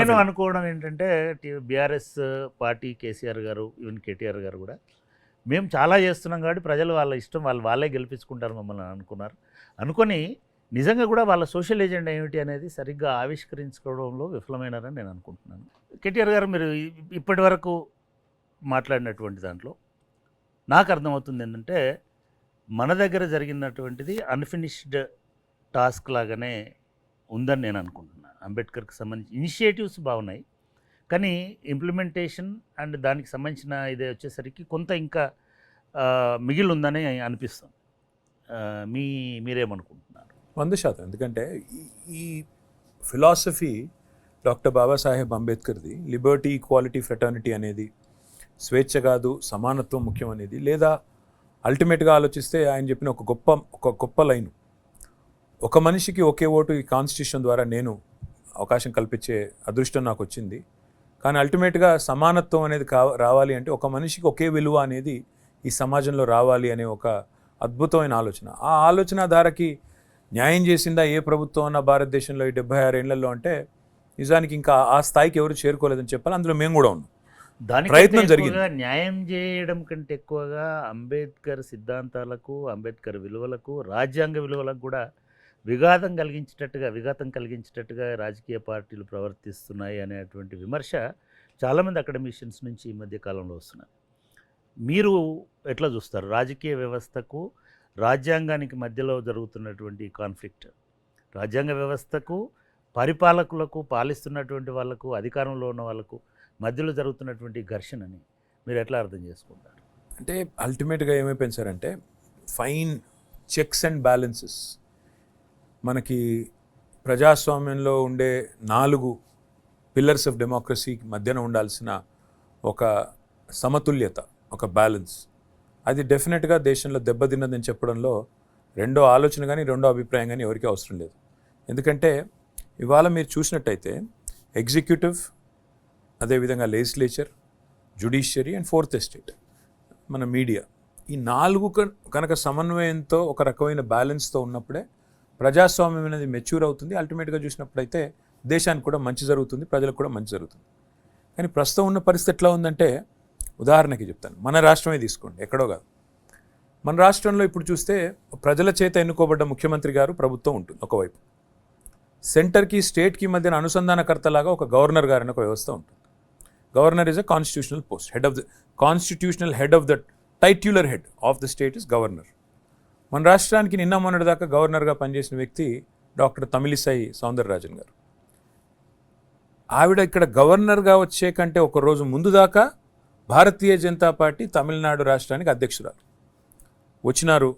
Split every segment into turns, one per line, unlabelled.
నేను-. అనుకోవడం ఏంటంటే బీఆర్ఎస్ పార్టీ కేసీఆర్ గారు ఈవెన్ కేటీఆర్ గారు కూడా మేము చాలా చేస్తున్నాం కాబట్టి ప్రజలు వాళ్ళ ఇష్టం వాళ్ళు వాళ్ళే గెలిపించుకుంటారు మమ్మల్ని అనుకున్నారు అనుకొని నిజంగా కూడా వాళ్ళ సోషల్ ఏజెండా ఏమిటి అనేది సరిగ్గా ఆవిష్కరించుకోవడంలో విఫలమైనారని నేను అనుకుంటున్నాను కేటీఆర్ గారు మీరు ఇప్పటి వరకు మాట్లాడినటువంటి దాంట్లో నాకు అర్థమవుతుంది ఏంటంటే మన దగ్గర జరిగినటువంటిది అన్ఫినిష్డ్ టాస్క్ లాగానే ఉందని నేను అనుకుంటున్నాను. అంబేద్కర్కి సంబంధించి ఇనిషియేటివ్స్ బాగున్నాయి. కానీ ఇంప్లిమెంటేషన్ అండ్ దానికి సంబంధించిన ఇది వచ్చేసరికి కొంత ఇంకా మిగిలి ఉందని అనిపిస్తుంది. మీ మీరేమనుకుంటున్నారు?
వంద శాతం. ఎందుకంటే ఈ- ఈ ఫిలాసఫీ డాక్టర్ బాబాసాహెబ్ అంబేద్కర్ది లిబర్టీ ఈక్వాలిటీ ఫ్రెటర్నిటీ అనేది స్వేచ్ఛ కాదు సమానత్వం ముఖ్యం అనేది లేదా అల్టిమేట్గా ఆలోచిస్తే ఆయన చెప్పిన ఒక గొప్ప ఒక గొప్ప లైను. ఒక మనిషికి ఒకే ఓటు ఈ కాన్స్టిట్యూషన్ ద్వారా నేను అవకాశం కల్పించే అదృష్టం నాకు వచ్చింది. కానీ అల్టిమేట్గా సమానత్వం అనేది కా రావాలి అంటే ఒక మనిషికి ఒకే విలువ అనేది ఈ సమాజంలో రావాలి అనే ఒక అద్భుతమైన ఆలోచన. ఆ ఆలోచన ధారకి న్యాయం చేసిందా ఏ ప్రభుత్వం అన్న భారతదేశంలో ఈ డెబ్బై ఆరు ఏళ్ళలో అంటే నిజానికి ఇంకా ఆ స్థాయికి ఎవరు చేరుకోలేదని చెప్పాలి. అందులో మేము కూడా ఉన్నాం.
దాని
ప్రయత్నం జరిగింది.
న్యాయం చేయడం కంటే ఎక్కువగా అంబేద్కర్ సిద్ధాంతాలకు అంబేద్కర్ విలువలకు రాజ్యాంగ విలువలకు కూడా విఘాతం కలిగించేటట్టుగా విఘాతం కలిగించేటట్టుగా రాజకీయ పార్టీలు ప్రవర్తిస్తున్నాయి అనేటువంటి విమర్శ చాలామంది అకాడమిషియన్స్ నుంచి ఈ మధ్య కాలంలో వస్తున్నారు మీరు ఎట్లా చూస్తారు? రాజకీయ వ్యవస్థకు రాజ్యాంగానికి మధ్యలో జరుగుతున్నటువంటి కాన్ఫ్లిక్ట్ రాజ్యాంగ వ్యవస్థకు పరిపాలకులకు పాలిస్తున్నటువంటి వాళ్ళకు అధికారంలో ఉన్న వాళ్ళకు మధ్యలో జరుగుతున్నటువంటి ఘర్షణని మీరు ఎట్లా అర్థం చేసుకుంటారు?
అంటే అల్టిమేట్గా ఏమైపోయింది సార్ అంటే ఫైన్ చెక్స్ అండ్ బ్యాలెన్సెస్ మనకి ప్రజాస్వామ్యంలో ఉండే నాలుగు పిల్లర్స్ ఆఫ్ డెమోక్రసీ మధ్యన ఉండాల్సిన ఒక సమతుల్యత ఒక బ్యాలెన్స్ అది డెఫినెట్గా దేశంలో దెబ్బతిన్నదని చెప్పడంలో రెండో ఆలోచన కానీ రెండో అభిప్రాయం కానీ ఎవరికీ అవసరం లేదు. ఎందుకంటే ఇవాళ మీరు చూసినట్టయితే ఎగ్జిక్యూటివ్ అదేవిధంగా legislature judiciary and fourth estate మన మీడియా ఈ నాలుగు కనుక సమన్వయంతో ఒక రకమైన బ్యాలెన్స్తో ఉన్నప్పుడే ప్రజాస్వామ్యం అనేది మెచ్యూర్ అవుతుంది. అల్టిమేట్గా చూసినప్పుడైతే దేశానికి కూడా మంచి జరుగుతుంది ప్రజలకు కూడా మంచి జరుగుతుంది. కానీ ప్రస్తుతం ఉన్న పరిస్థితి ఎట్లా ఉందంటే ఉదాహరణకి చెప్తాను. మన రాష్ట్రమే తీసుకోండి ఎక్కడో కాదు. మన రాష్ట్రంలో ఇప్పుడు చూస్తే ప్రజల చేత ఎన్నుకోబడ్డ ముఖ్యమంత్రి గారు ప్రభుత్వం ఉంటుంది ఒకవైపు. సెంటర్కి స్టేట్కి మధ్యన అనుసంధానకర్తలాగా ఒక గవర్నర్ గారు ఒక వ్యవస్థ ఉంటుంది. Governor is a constitutional post head of the constitutional head of the titular head of the state is governor మన రాష్ట్రానికి నిన్న మొన్నటి దాకా గవర్నర్గా పనిచేసిన వ్యక్తి డాక్టర్ తమిళిసై సౌందరరాజన్ గారు. ఆవిడ ఇక్కడ గవర్నర్గా వచ్చే కంటే ఒక రోజు ముందు దాకా భారతీయ జనతా పార్టీ తమిళనాడు రాష్ట్రానికి అధ్యక్షురాలు. వచ్చినారు.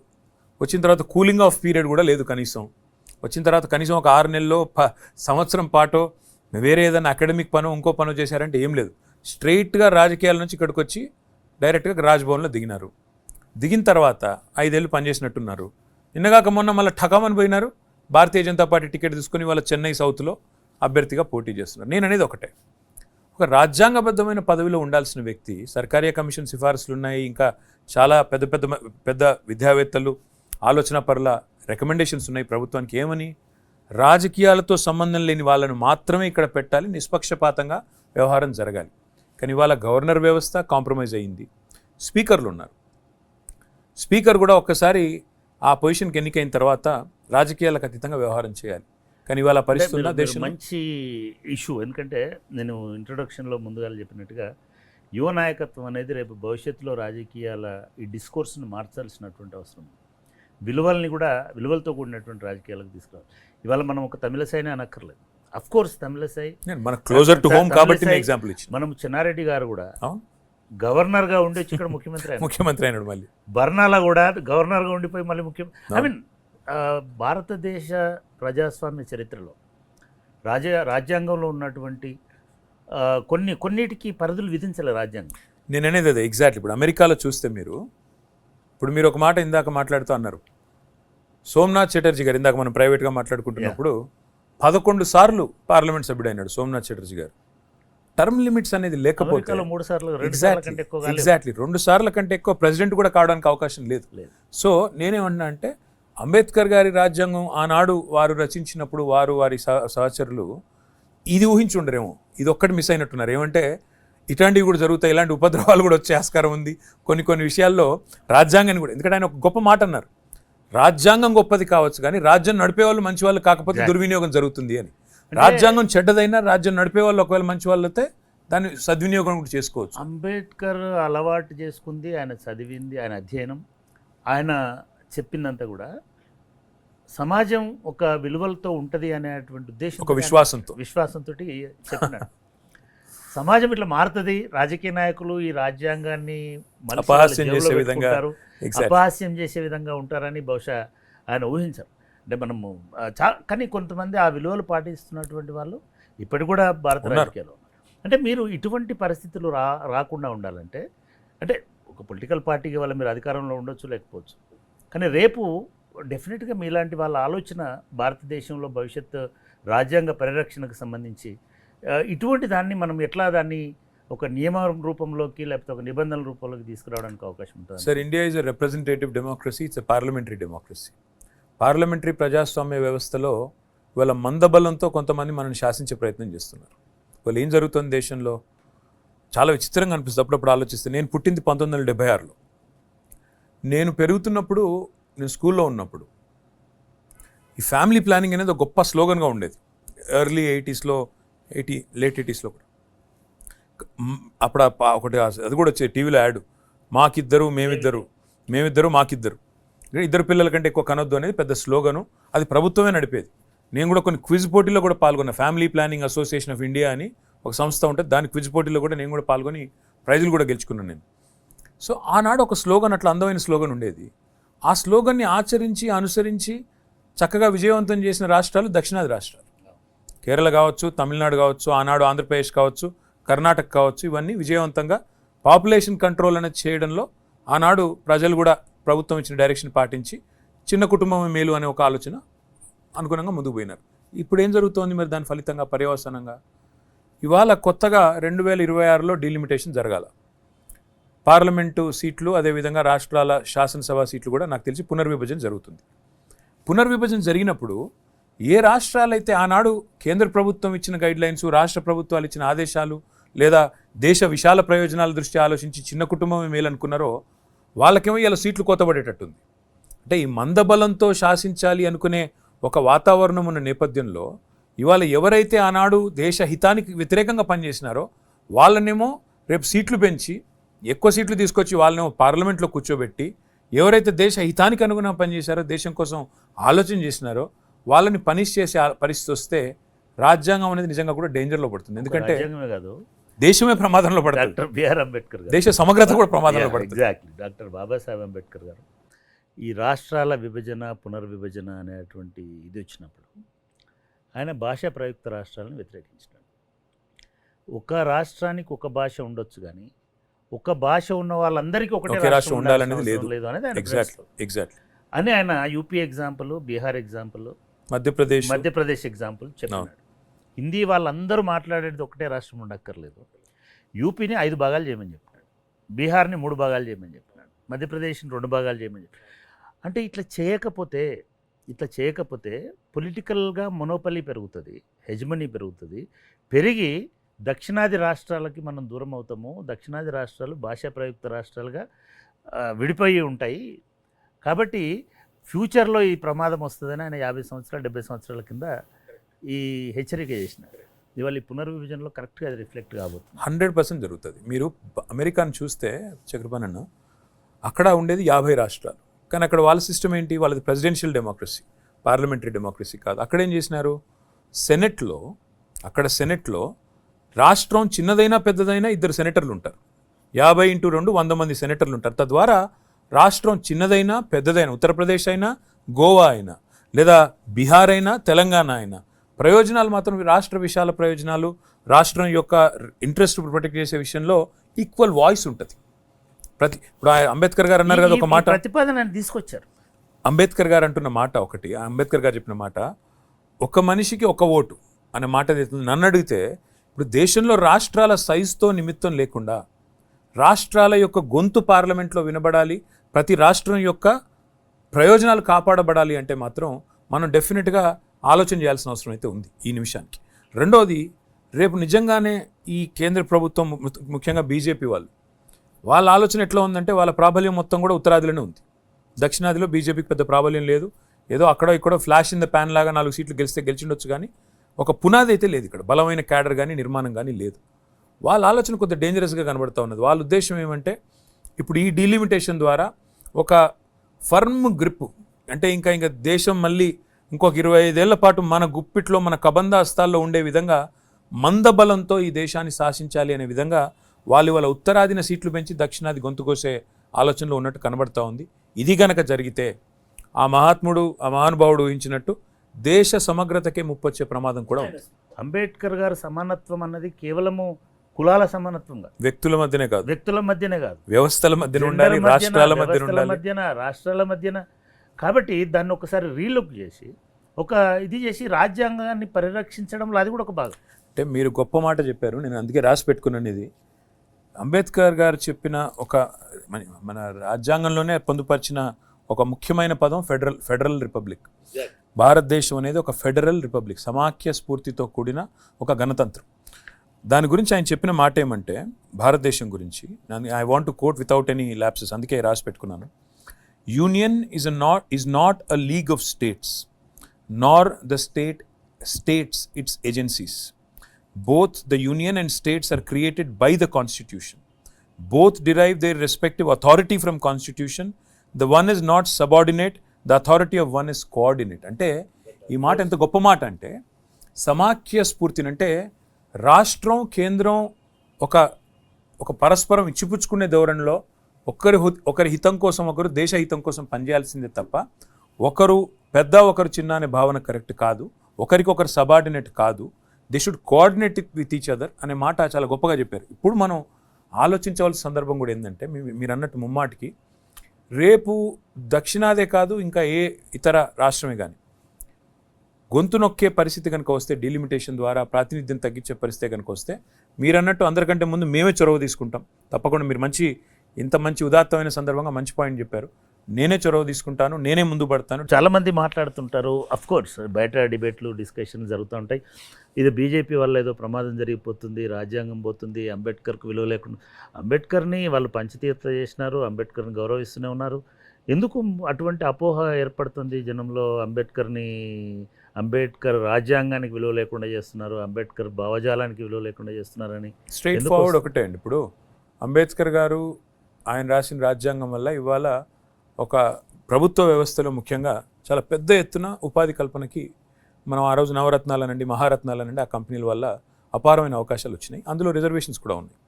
వచ్చిన తర్వాత కూలింగ్ ఆఫ్ పీరియడ్ కూడా లేదు కనీసం. వచ్చిన తర్వాత కనీసం ఒక ఆరు నెలల్లో ప సంవత్సరం పాటో వేరే ఏదైనా అకాడమిక్ పనో ఇంకో పనో చేశారంటే ఏం లేదు. స్ట్రైట్గా రాజకీయాల నుంచి ఇక్కడికి వచ్చి డైరెక్ట్గా రాజ్భవన్లో దిగినారు. దిగిన తర్వాత ఐదేళ్ళు పనిచేసినట్టున్నారు. నిన్నగాక మొన్న మళ్ళీ ఠకామని పోయినారు. భారతీయ జనతా పార్టీ టికెట్ తీసుకుని వాళ్ళ చెన్నై సౌత్లో అభ్యర్థిగా పోటీ చేస్తున్నారు. నేను అనేది ఒకటే. ఒక రాజ్యాంగబద్ధమైన పదవిలో ఉండాల్సిన వ్యక్తి సర్కారీ కమిషన్ సిఫార్సులు ఉన్నాయి ఇంకా చాలా పెద్ద పెద్ద పెద్ద విద్యావేత్తలు ఆలోచన పరుల రికమెండేషన్స్ ఉన్నాయి ప్రభుత్వానికి ఏమని? రాజకీయాలతో సంబంధం లేని వాళ్ళను మాత్రమే ఇక్కడ పెట్టాలి నిష్పక్షపాతంగా వ్యవహారం జరగాలి. కానీ ఇవాళ గవర్నర్ వ్యవస్థ కాంప్రమైజ్ అయింది. స్పీకర్లు ఉన్నారు. స్పీకర్ కూడా ఒక్కసారి ఆ పొజిషన్కి ఎన్నికైన తర్వాత రాజకీయాలకు అతీతంగా వ్యవహారం చేయాలి. కానీ ఇవాళ పరిస్థితి ఉన్న
మీరు- మీరు
దేశంలో
మంచి ఇష్యూ. ఎందుకంటే నేను ఇంట్రొడక్షన్లో ముందుగా చెప్పినట్టుగా యువ నాయకత్వం అనేది రేపు భవిష్యత్తులో రాజకీయాల ఈ డిస్కోర్స్ని మార్చాల్సినటువంటి అవసరం. విలువల్ని కూడా విలువలతో కూడినటువంటి రాజకీయాలకు తీసుకురావాలి. ఇవాళ మనం ఒక తమిళసైనే అనక్కర్లేదు. అఫ్ కోర్స్ తమిళసై
నేను మన క్లోజర్ టు హోమ్ కాబట్టి ఎగ్జాంపుల్
మనం చెన్నారెడ్డి గారు కూడా గవర్నర్గా ఉండి వచ్చి ఇక్కడ ముఖ్యమంత్రి.
ముఖ్యమంత్రి అయినాడు మళ్ళీ.
బర్నాలా కూడా గవర్నర్గా ఉండిపోయి మళ్ళీ ముఖ్యం ఐ. మీన్ భారతదేశ ప్రజాస్వామ్య చరిత్రలో రాజ రాజ్యాంగంలో ఉన్నటువంటి కొన్ని కొన్నిటికి పరిధులు విధించలే రాజ్యాంగం.
నేను అనేది అదే ఎగ్జాక్ట్లీ ఇప్పుడు అమెరికాలో చూస్తే మీరు ఇప్పుడు మీరు ఒక మాట ఇందాక మాట్లాడుతూ అన్నారు. సోమనాథ్ చటర్జీ గారు ఇందాక మనం ప్రైవేట్గా మాట్లాడుకుంటున్నప్పుడు పదకొండు సార్లు పార్లమెంట్ సభ్యుడు అయినాడు సోమనాథ్ చటర్జీ గారు. టర్మ్ లిమిట్స్ అనేది లేకపోతే. ఎగ్జాక్ట్లీ రెండు సార్ల కంటే ఎక్కువ ప్రెసిడెంట్ కూడా కావడానికి అవకాశం లేదు. సో నేనేమన్నా అంటే అంబేద్కర్ గారి రాజ్యాంగం ఆనాడు వారు రచించినప్పుడు వారు వారి సహ- సహచరులు ఇది ఊహించుండరేమో. ఇది ఒక్కటి మిస్ అయినట్టున్నారు. ఏమంటే ఇట్లాంటివి కూడా జరుగుతాయి. ఇలాంటి ఉపద్రవాలు కూడా వచ్చే ఆస్కారం ఉంది. కొన్ని కొన్ని విషయాల్లో రాజ్యాంగాన్ని కూడా ఎందుకంటే ఆయన ఒక గొప్ప మాట అన్నారు. రాజ్యాంగం గొప్పది కావచ్చు కానీ రాజ్యం నడిపే వాళ్ళు మంచి వాళ్ళు కాకపోతే దుర్వినియోగం జరుగుతుంది అని. రాజ్యాంగం చెడ్డదైనా రాజ్యం నడిపే వాళ్ళు ఒకవేళ మంచి వాళ్ళు అయితే దాన్ని సద్వినియోగం కూడా చేసుకోవచ్చు.
అంబేద్కర్ అలవాటు చేసుకుంది ఆయన చదివింది ఆయన అధ్యయనం ఆయన చెప్పిందంతా కూడా సమాజం ఒక విలువలతో ఉంటుంది అనేటువంటి ఉద్దేశం
ఒక విశ్వాసంతో.
విశ్వాసంతో చెప్పినాడు. సమాజం ఇట్లా మారుతుంది రాజకీయ నాయకులు ఈ రాజ్యాంగాన్ని
అపహాస్యం చేసే విధంగా.
అపహాస్యం చేసే విధంగా ఉంటారని బహుశా ఆయన ఊహించరు. అంటే మనము చా కానీ కొంతమంది ఆ విలువలు పాటిస్తున్నటువంటి వాళ్ళు ఇప్పటికి కూడా భారత
ఉన్నారు.
అంటే మీరు ఇటువంటి పరిస్థితులు రా రాకుండా ఉండాలంటే అంటే ఒక పొలిటికల్ పార్టీకి వల్ల మీరు అధికారంలో ఉండొచ్చు లేకపోవచ్చు. కానీ రేపు డెఫినెట్గా మీలాంటి వాళ్ళ ఆలోచన భారతదేశంలో భవిష్యత్ రాజ్యాంగ పరిరక్షణకు సంబంధించి ఇటువంటి దాన్ని మనం ఎట్లా దాన్ని ఒక నియమ రూపంలోకి లేకపోతే ఒక నిబంధనల రూపంలోకి తీసుకురావడానికి అవకాశం ఉంటుంది
sir India is a representative democracy it's a parliamentary democracy parliamentary ప్రజాస్వామ్య వ్యవస్థలో వాళ్ళ మందబలంతో కొంతమంది మనల్ని శాసించే ప్రయత్నం చేస్తున్నారు. వాళ్ళు ఏం జరుగుతుంది దేశంలో? చాలా విచిత్రంగా అనిపిస్తుంది. అప్పుడప్పుడు ఆలోచిస్తే నేను పుట్టింది పంతొమ్మిది వందల డెబ్బై ఆరులో నేను పెరుగుతున్నప్పుడు నేను స్కూల్లో ఉన్నప్పుడు ఈ ఫ్యామిలీ ప్లానింగ్ అనేది ఒక గొప్ప స్లోగన్గా ఉండేది. ఎర్లీ ఎయిటీస్లో ఎయిటీ లేట్ ఎయిటీస్లో కూడా. అప్పుడు ఒకటి అది కూడా వచ్చేది టీవీలో యాడ్. మాకిద్దరు మేమిద్దరు మేమిద్దరు మాకిద్దరు. ఇద్దరు పిల్లల కంటే ఎక్కువ కనొద్దు అనేది పెద్ద స్లోగను. అది ప్రభుత్వమే నడిపేది. నేను కూడా కొన్ని క్విజ్ పోటీల్లో కూడా పాల్గొన్నా family planning association of India అని ఒక సంస్థ ఉంటుంది దాని క్విజ్ పోటీలో కూడా నేను కూడా పాల్గొని ప్రైజులు కూడా గెలుచుకున్నాను నేను. సో ఆనాడు ఒక స్లోగన్ అట్లా అందమైన స్లోగన్ ఉండేది. ఆ స్లోగన్ని ఆచరించి అనుసరించి చక్కగా విజయవంతం చేసిన రాష్ట్రాలు దక్షిణాది రాష్ట్రాలు. కేరళ కావచ్చు తమిళనాడు కావచ్చు ఆనాడు ఆంధ్రప్రదేశ్ కావచ్చు కర్ణాటక కావచ్చు ఇవన్నీ విజయవంతంగా పాపులేషన్ కంట్రోల్ అనేది చేయడంలో ఆనాడు ప్రజలు కూడా ప్రభుత్వం ఇచ్చిన డైరెక్షన్ పాటించి చిన్న కుటుంబమే మేలు అనే ఒక ఆలోచన అనుగుణంగా ముందుకు పోయినారు. ఇప్పుడు ఏం జరుగుతోంది మరి దాని ఫలితంగా పర్యవసానంగా? ఇవాళ కొత్తగా రెండు వేల ఇరవై ఆరులో డీలిమిటేషన్ జరగాల. పార్లమెంటు సీట్లు అదేవిధంగా రాష్ట్రాల శాసనసభ సీట్లు కూడా నాకు తెలిసి పునర్విభజన జరుగుతుంది. పునర్విభజన జరిగినప్పుడు ఏ రాష్ట్రాలైతే ఆనాడు కేంద్ర ప్రభుత్వం ఇచ్చిన గైడ్లైన్స్ రాష్ట్ర ప్రభుత్వాలు ఇచ్చిన ఆదేశాలు లేదా దేశ విశాల ప్రయోజనాల దృష్ట్యా ఆలోచించి చిన్న కుటుంబమే మేలనుకున్నారో వాళ్ళకేమో ఇలా సీట్లు కోతబడేటట్టుంది. అంటే ఈ మందబలంతో శాసించాలి అనుకునే ఒక వాతావరణం ఉన్న నేపథ్యంలో ఇవాళ ఎవరైతే ఆనాడు దేశ హితానికి వ్యతిరేకంగా పనిచేసినారో వాళ్ళనేమో రేపు సీట్లు పెంచి ఎక్కువ సీట్లు తీసుకొచ్చి వాళ్ళనేమో పార్లమెంట్లో కూర్చోబెట్టి ఎవరైతే దేశ హితానికి అనుగుణంగా పనిచేశారో దేశం కోసం ఆలోచన చేసినారో వాళ్ళని పనిష్ చేసే పరిస్థితి వస్తే రాజ్యాంగం అనేది నిజంగా కూడా డేంజర్లో పడుతుంది. ఎందుకంటే
కాదు.
దేశమే ప్రమాదంలో పడుతుంది.
డాక్టర్ బిఆర్ అంబేద్కర్ గారు.
దేశ సమగ్రత కూడా ప్రమాదంలో పడుతుంది.
ఎగ్జాక్ట్లీ డాక్టర్ బాబాసాహెబ్ అంబేద్కర్ గారు. ఈ రాష్ట్రాల విభజన పునర్విభజన అనేటువంటి ఇది వచ్చినప్పుడు ఆయన భాషా ప్రయుక్త రాష్ట్రాలను వ్యతిరేకించినాడు. ఒక రాష్ట్రానికి ఒక భాష ఉండొచ్చు కానీ ఒక భాష ఉన్న వాళ్ళందరికీ ఒకటే
ఒకే రాష్ట్రం ఉండాలనేది
అవసరం లేదు. అనేది ఆయన.
ఎగ్జాక్ట్లీ
అని ఆయన UP example Bihar example
Madhya Pradesh.
Madhya Pradesh example చెప్పినాడు. హిందీ వాళ్ళందరూ మాట్లాడేది ఒకటే రాష్ట్రం ఉండక్కర్లేదు. యూపీని ఐదు భాగాలు చేయమని చెప్పినాడు. బీహార్ని మూడు భాగాలు చేయమని చెప్పినాడు. మధ్యప్రదేశ్ని రెండు భాగాలు చేయమని చెప్పినాడు అంటే ఇట్లా చేయకపోతే ఇట్లా చేయకపోతే పొలిటికల్గా మొనోపలి పెరుగుతుంది హెజ్మనీ పెరుగుతుంది పెరిగి దక్షిణాది రాష్ట్రాలకి మనం దూరం అవుతాము దక్షిణాది రాష్ట్రాలు భాషా ప్రయుక్త రాష్ట్రాలుగా విడిపోయి ఉంటాయి. కాబట్టి ఫ్యూచర్లో ఈ ప్రమాదం వస్తుందని ఆయన యాభై సంవత్సరాలు డెబ్బై సంవత్సరాల కింద ఈ హెచ్చరిక చేసినారు. ఇవాళ ఈ పునర్విభజనలో కరెక్ట్గా అది రిఫ్లెక్ట్ కాబోతుంది.
హండ్రెడ్ పర్సెంట్ జరుగుతుంది. మీరు అమెరికాను చూస్తే చక్రపాణి అన్న అక్కడ ఉండేది యాభై రాష్ట్రాలు. కానీ అక్కడ వాళ్ళ సిస్టమ్ ఏంటి? వాళ్ళది ప్రెసిడెన్షియల్ డెమోక్రసీ పార్లమెంటరీ డెమోక్రసీ కాదు. అక్కడ ఏం చేసినారు? సెనెట్లో అక్కడ సెనెట్లో రాష్ట్రం చిన్నదైనా పెద్దదైనా ఇద్దరు సెనేటర్లు ఉంటారు. యాభై ఇంటూ రెండు వంద మంది సెనేటర్లు ఉంటారు. తద్వారా రాష్ట్రం చిన్నదైనా పెద్దదైనా ఉత్తరప్రదేశ్ అయినా గోవా అయినా లేదా బీహార్ అయినా తెలంగాణ అయినా ప్రయోజనాలు మాత్రం రాష్ట్ర విశాల ప్రయోజనాలు రాష్ట్రం యొక్క ఇంట్రెస్ట్ ప్రొటెక్ట్ చేసే విషయంలో ఈక్వల్ వాయిస్ ఉంటుంది. ప్రతి ఇప్పుడు అంబేద్కర్ గారు అన్నారు కదా ఒక మాట.
ప్రతిపాదన తీసుకొచ్చారు.
అంబేద్కర్ గారు అంటున్న మాట ఒకటి అంబేద్కర్ గారు చెప్పిన మాట ఒక మనిషికి ఒక ఓటు అనే మాట నన్ను అడిగితే ఇప్పుడు దేశంలో రాష్ట్రాల సైజుతో నిమిత్తం లేకుండా రాష్ట్రాల యొక్క గొంతు పార్లమెంట్లో వినబడాలి ప్రతి రాష్ట్రం యొక్క ప్రయోజనాలు కాపాడబడాలి అంటే మాత్రం మనం డెఫినెట్గా ఆలోచన చేయాల్సిన అవసరం అయితే ఉంది ఈ నిమిషానికి. రెండోది రేపు నిజంగానే ఈ కేంద్ర ప్రభుత్వం ముఖ్యంగా బీజేపీ వాళ్ళు వాళ్ళ ఆలోచన ఎట్లా ఉందంటే వాళ్ళ ప్రాబల్యం మొత్తం కూడా ఉత్తరాదిలోనే ఉంది. దక్షిణాదిలో బీజేపీకి పెద్ద ప్రాబల్యం లేదు. ఏదో అక్కడ ఇక్కడ ఫ్లాష్ ఇన్ ద ప్యాన్ లాగా నాలుగు సీట్లు గెలిస్తే గెలిచిండొచ్చు కానీ ఒక పునాది అయితే లేదు ఇక్కడ. బలమైన క్యాడర్ కానీ నిర్మాణం కానీ లేదు. వాళ్ళ ఆలోచన కొంత డేంజరస్గా కనబడుతూ ఉన్నది. వాళ్ళ ఉద్దేశం ఏమంటే ఇప్పుడు ఈ డీలిమిటేషన్ ద్వారా ఒక ఫర్మ్ గ్రిప్ అంటే ఇంకా ఇంకా దేశం మళ్ళీ ఇంకొక ఇరవై ఐదేళ్ళ పాటు మన గుప్పిట్లో మన కబంధ హస్తాల్లో ఉండే విధంగా మందబలంతో ఈ దేశాన్ని శాసించాలి అనే విధంగా వాళ్ళు వాళ్ళ ఉత్తరాదిన సీట్లు పెంచి దక్షిణాది గొంతు కోసే ఆలోచనలో ఉన్నట్టు కనబడతా ఉంది. ఇది గనక జరిగితే ఆ మహాత్ముడు ఆ మహానుభావుడు ఊహించినట్టు దేశ సమగ్రతకే ముప్పొచ్చే ప్రమాదం కూడా ఉంది.
అంబేద్కర్ గారు సమానత్వం అన్నది కేవలము కులాల సమానత్వం కాదు
వ్యక్తుల మధ్యనే కాదు.
వ్యక్తుల మధ్యనే కాదు.
వ్యవస్థల మధ్యన ఉండాలి రాష్ట్రాల మధ్యన
మధ్యన రాష్ట్రాల మధ్యన కాబట్టి దాన్ని ఒకసారి రీలుక్ చేసి ఒక ఇది చేసి రాజ్యాంగాన్ని పరిరక్షించడంలో అది కూడా ఒక భాగం.
అంటే మీరు గొప్ప మాట చెప్పారు నేను అందుకే రాసి పెట్టుకున్నాను ఇది. అంబేద్కర్ గారు చెప్పిన ఒక మన మన రాజ్యాంగంలోనే పొందుపరిచిన ఒక ముఖ్యమైన పదం ఫెడరల్ ఫెడరల్ రిపబ్లిక్. భారతదేశం అనేది ఒక ఫెడరల్ రిపబ్లిక్ సమాఖ్య స్ఫూర్తితో కూడిన ఒక గణతంత్రం. దాని గురించి ఆయన చెప్పిన మాట ఏమంటే భారతదేశం గురించి I want to quote without any lapses అందుకే రాసి పెట్టుకున్నాను. Union is a not is not a league of states nor the state states its agencies both the union and states are created by the constitution both derive their respective authority from constitution the one is not subordinate the authority of one is coordinate అంటే ఈ మాట ఎంత గొప్ప మాట అంటే సమాఖ్య స్ఫూర్తిని అంటే రాష్ట్రం కేంద్రం ఒక ఒక పరస్పరం ఇచ్చిపుచ్చుకునే ధోరణిలో ఒకరి ఒకరి హితం కోసం ఒకరు దేశ హితం కోసం పనిచేయాల్సిందే తప్ప ఒకరు పెద్ద ఒకరు చిన్న అనే భావన కరెక్ట్ కాదు. ఒకరికొకరు సబార్డినేట్ కాదు. They should coordinate with each other అనే మాట చాలా గొప్పగా చెప్పారు. ఇప్పుడు మనం ఆలోచించవలసిన సందర్భం కూడా ఏంటంటే మీరు అన్నట్టు ముమ్మాటికి రేపు దక్షిణాదే కాదు ఇంకా ఏ ఇతర రాష్ట్రమే కానీ గొంతు నొక్కే పరిస్థితి కనుక వస్తే డీలిమిటేషన్ ద్వారా ప్రాతినిధ్యం తగ్గించే పరిస్థితి కనుక వస్తే మీరు అన్నట్టు అందరికంటే ముందు మేమే చొరవ తీసుకుంటాం. తప్పకుండా మీరు మంచి ఇంత మంచి ఉదాత్తమైన సందర్భంగా మంచి పాయింట్ చెప్పారు. నేనే చొరవ తీసుకుంటాను నేనే ముందు పడతాను.
చాలా మంది మాట్లాడుతుంటారు అఫ్ కోర్స్ బయట డిబేట్లు డిస్కషన్ జరుగుతూ ఉంటాయి. ఇది బీజేపీ వల్ల ఏదో ప్రమాదం జరిగిపోతుంది రాజ్యాంగం పోతుంది అంబేద్కర్కు విలువ లేకుండా అంబేద్కర్ని వాళ్ళు పంచతీర్థ చేసినారు అంబేద్కర్ని గౌరవిస్తూనే ఉన్నారు. ఎందుకు అటువంటి అపోహ ఏర్పడుతుంది జనంలో? అంబేద్కర్ని అంబేద్కర్ రాజ్యాంగానికి విలువ లేకుండా చేస్తున్నారు అంబేద్కర్ భావజాలానికి విలువ లేకుండా చేస్తున్నారని.
Straight forward? ఒకటే అండి. ఇప్పుడు అంబేద్కర్ గారు ఆయన రాసిన రాజ్యాంగం వల్ల ఇవాళ ఒక ప్రభుత్వ వ్యవస్థలో ముఖ్యంగా చాలా పెద్ద ఎత్తున ఉపాధి కల్పనకి మనం ఆ రోజు నవరత్నాలనండి మహారత్నాలనండి ఆ కంపెనీల వల్ల అపారమైన అవకాశాలు వచ్చినాయి. అందులో రిజర్వేషన్స్ కూడా ఉన్నాయి.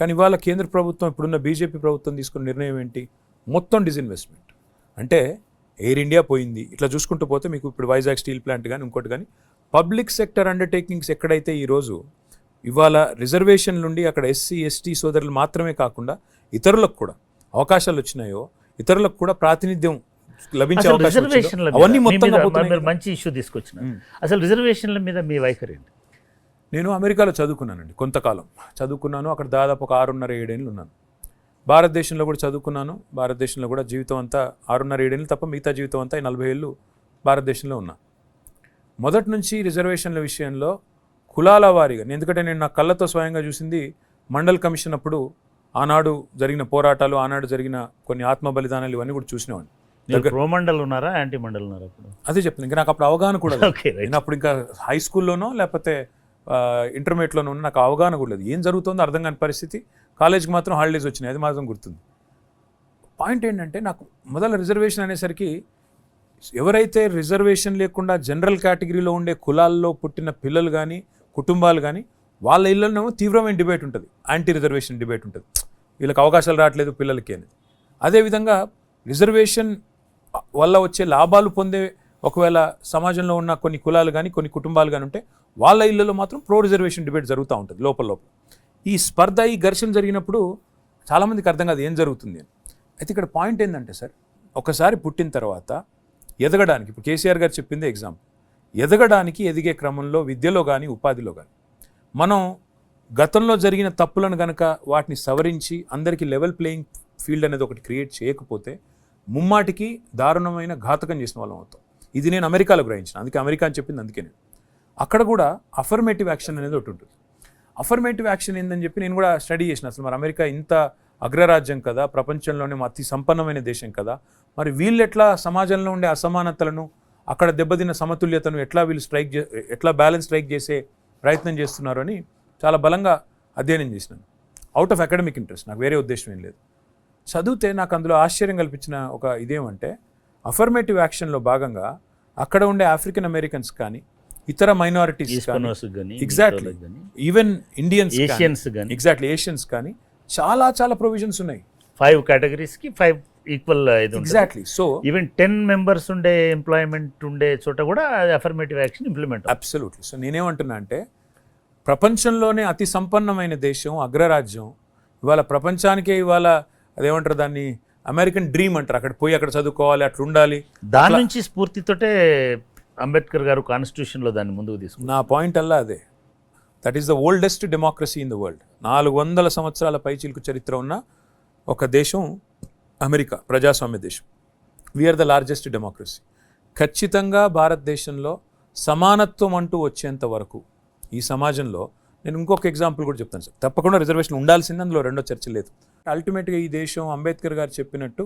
కానీ ఇవాళ కేంద్ర ప్రభుత్వం ఇప్పుడున్న బీజేపీ ప్రభుత్వం తీసుకున్న నిర్ణయం ఏంటి? మొత్తం డిజిన్వెస్ట్మెంట్ అంటే ఎయిర్ ఇండియా పోయింది. ఇట్లా చూసుకుంటూ పోతే మీకు ఇప్పుడు వైజాగ్ స్టీల్ ప్లాంట్ కానీ ఇంకోటి కానీ పబ్లిక్ సెక్టర్ అండర్టేకింగ్స్ ఎక్కడైతే ఈరోజు ఇవాళ రిజర్వేషన్ నుండి అక్కడ ఎస్సీ ఎస్టీ సోదరులు మాత్రమే కాకుండా ఇతరులకు కూడా అవకాశాలు వచ్చినాయో ఇతరులకు కూడా ప్రాతినిధ్యం లభించే అవకాశం అవన్నీ మొత్తం.
మంచి ఇష్యూ తీసుకొచ్చిన. అసలు రిజర్వేషన్ల మీద మీ వైఖరి
నేను అమెరికాలో చదువుకున్నానండి కొంతకాలం. చదువుకున్నాను అక్కడ దాదాపు ఒక ఆరున్నర ఏడేళ్ళు ఉన్నాను. భారతదేశంలో కూడా చదువుకున్నాను భారతదేశంలో కూడా జీవితం అంతా ఆరున్నర ఏడేళ్ళు తప్ప మిగతా జీవితం అంతా ఈ నలభై ఏళ్ళు భారతదేశంలో ఉన్నా. మొదటి నుంచి రిజర్వేషన్ల విషయంలో కులాల వారీగా ఎందుకంటే నేను నా కళ్ళతో స్వయంగా చూసింది మండల్ కమిషన్ అప్పుడు ఆనాడు జరిగిన పోరాటాలు ఆనాడు జరిగిన కొన్ని ఆత్మ బలిదానాలు ఇవన్నీ కూడా చూసినవాడిని.
మండల్ ఉన్నారా యాంటీ మండల్ ఉన్నారా
అదే చెప్తాను ఇంకా నాకు అప్పుడు అవగాహన కూడా నేను అప్పుడు ఇంకా హై స్కూల్లోనో లేకపోతే ఇంటర్మీడియట్లోనో ఉన్న నాకు అవగాహన కూడా లేదు. ఏం జరుగుతుందో అర్థం కాని పరిస్థితి. కాలేజ్కి మాత్రం హాలిడేస్ వచ్చినాయి అది మాత్రం గుర్తుంది. పాయింట్ ఏంటంటే నాకు మొదల రిజర్వేషన్ అనేసరికి ఎవరైతే రిజర్వేషన్ లేకుండా జనరల్ కేటగిరీలో ఉండే కులాల్లో పుట్టిన పిల్లలు కానీ కుటుంబాలు కానీ వాళ్ళ ఇళ్ళలోనేమో తీవ్రమైన డిబేట్ ఉంటుంది. యాంటీ రిజర్వేషన్ డిబేట్ ఉంటుంది. వీళ్ళకి అవకాశాలు రావట్లేదు పిల్లలకి అనేది అదేవిధంగా రిజర్వేషన్ వల్ల వచ్చే లాభాలు పొందే ఒకవేళ సమాజంలో ఉన్న కొన్ని కులాలు కానీ కొన్ని కుటుంబాలు కానీ ఉంటే వాళ్ళ ఇళ్ళలో మాత్రం ప్రో రిజర్వేషన్ డిబేట్ జరుగుతూ ఉంటుంది లోపల లోపల. ఈ స్పర్ధ ఈ ఘర్షణ జరిగినప్పుడు చాలామందికి అర్థం కాదు ఏం జరుగుతుంది అని. అయితే ఇక్కడ పాయింట్ ఏంటంటే సార్ ఒకసారి పుట్టిన తర్వాత ఎదగడానికి ఇప్పుడు కేసీఆర్ గారు చెప్పింది ఎగ్జాంపుల్ ఎదగడానికి ఎదిగే క్రమంలో విద్యలో కానీ ఉపాధిలో కానీ మనం గతంలో జరిగిన తప్పులను కనుక వాటిని సవరించి అందరికీ లెవెల్ ప్లేయింగ్ ఫీల్డ్ అనేది ఒకటి క్రియేట్ చేయకపోతే ముమ్మాటికి దారుణమైన ఘాతకం చేసిన వాళ్ళం అవుతాం. ఇది నేను అమెరికాలో గ్రహించిన. అందుకే అమెరికా అని చెప్పింది అందుకే నేను. అక్కడ కూడా అఫర్మేటివ్ యాక్షన్ అనేది ఒకటి ఉంటుంది. అఫర్మేటివ్ యాక్షన్ ఏందని చెప్పి నేను కూడా స్టడీ చేసిన. అసలు మరి అమెరికా ఇంత అగ్రరాజ్యం కదా ప్రపంచంలోనే అతి సంపన్నమైన దేశం కదా. మరి వీళ్ళు ఎట్లా సమాజంలో ఉండే అసమానతలను అక్కడ దెబ్బతిన్న సమతుల్యతను ఎట్లా వీళ్ళు స్ట్రైక్ చే ఎట్లా బ్యాలెన్స్ స్ట్రైక్ చేసే ప్రయత్నం చేస్తున్నారు అని చాలా బలంగా అధ్యయనం చేసినాను. అవుట్ ఆఫ్ అకాడమిక్ ఇంట్రెస్ట్ నాకు వేరే ఉద్దేశం ఏం లేదు. చదివితే నాకు అందులో ఆశ్చర్యం కల్పించిన ఒక ఇదేమంటే అఫర్మేటివ్ యాక్షన్లో భాగంగా అక్కడ ఉండే ఆఫ్రికన్ అమెరికన్స్ కానీ ఇతర minorities exactly even Indians
Asians కానీ
ఎగ్జాక్ట్లీ ఏషియన్స్ కానీ చాలా చాలా ప్రొవిజన్స్ ఉన్నాయి.
ఫైవ్ కేటగిరీస్కి ఫైవ్ ఈక్వల్ ఇది ఉంటుంది.
Exactly so
even ten members ఉండే ఎంప్లాయ్మెంట్ ఉండే చోట కూడా affirmative action implement
absolutely so నేనేమంటున్నా అంటే ప్రపంచంలోనే అతి సంపన్నమైన దేశం అగ్రరాజ్యం. ఇవాళ ప్రపంచానికే ఇవాళ అదేమంటారు దాన్ని? అమెరికన్ డ్రీమ్ అంటారు. అక్కడ పోయి అక్కడ చదువుకోవాలి అట్లా ఉండాలి.
దాని నుంచి స్ఫూర్తితోటే అంబేద్కర్ గారు కాన్స్టిట్యూషన్లో దాన్ని ముందుకు తీసుకున్నారు.
నా పాయింట్ అల్లా అదే. That is the oldest democracy in the world నాలుగు వందల సంవత్సరాల పైచిలుకు చరిత్ర ఉన్న ఒక దేశం అమెరికా ప్రజాస్వామ్య దేశం. వీఆర్ ద లార్జెస్ట్ డెమోక్రసీ ఖచ్చితంగా భారతదేశంలో సమానత్వం అంటూ వచ్చేంత వరకు ఈ సమాజంలో నేను ఇంకొక ఎగ్జాంపుల్ కూడా చెప్తాను సార్. తప్పకుండా రిజర్వేషన్ ఉండాల్సింది అందులో రెండో చర్చ లేదు. అల్టిమేట్గా ఈ దేశం అంబేద్కర్ గారు చెప్పినట్టు